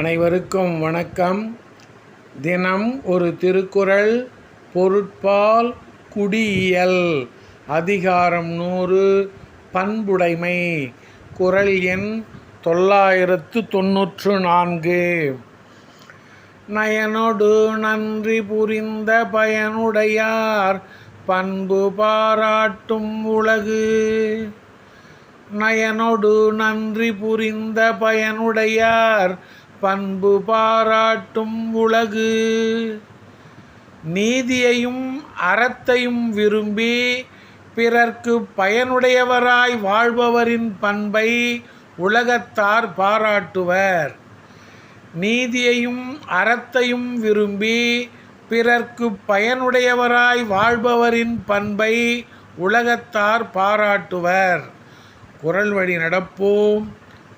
அனைவருக்கும் வணக்கம். தினம் ஒரு திருக்குறள் பொருட்பால் குடியியல் அதிகாரம் நூறு பண்புடைமை குறள் எண் தொள்ளாயிரத்து தொன்னூற்று நான்கு. நயனொடு நன்றி புரிந்த பயனுடையார் பண்பு பாராட்டும் உலகு. நயனொடு நன்றி புரிந்த பயனுடையார் பண்பு பாராட்டும் உலகு. நீதியையும் அறத்தையும் விரும்பி பிறர்க்கு பயனுடையவராய் வாழ்பவரின் பண்பை உலகத்தார் பாராட்டுவர். நீதியையும் அறத்தையும் விரும்பி பிறர்க்கு பயனுடையவராய் வாழ்பவரின் பண்பை உலகத்தார் பாராட்டுவர். குரல் வழி நடப்போம்.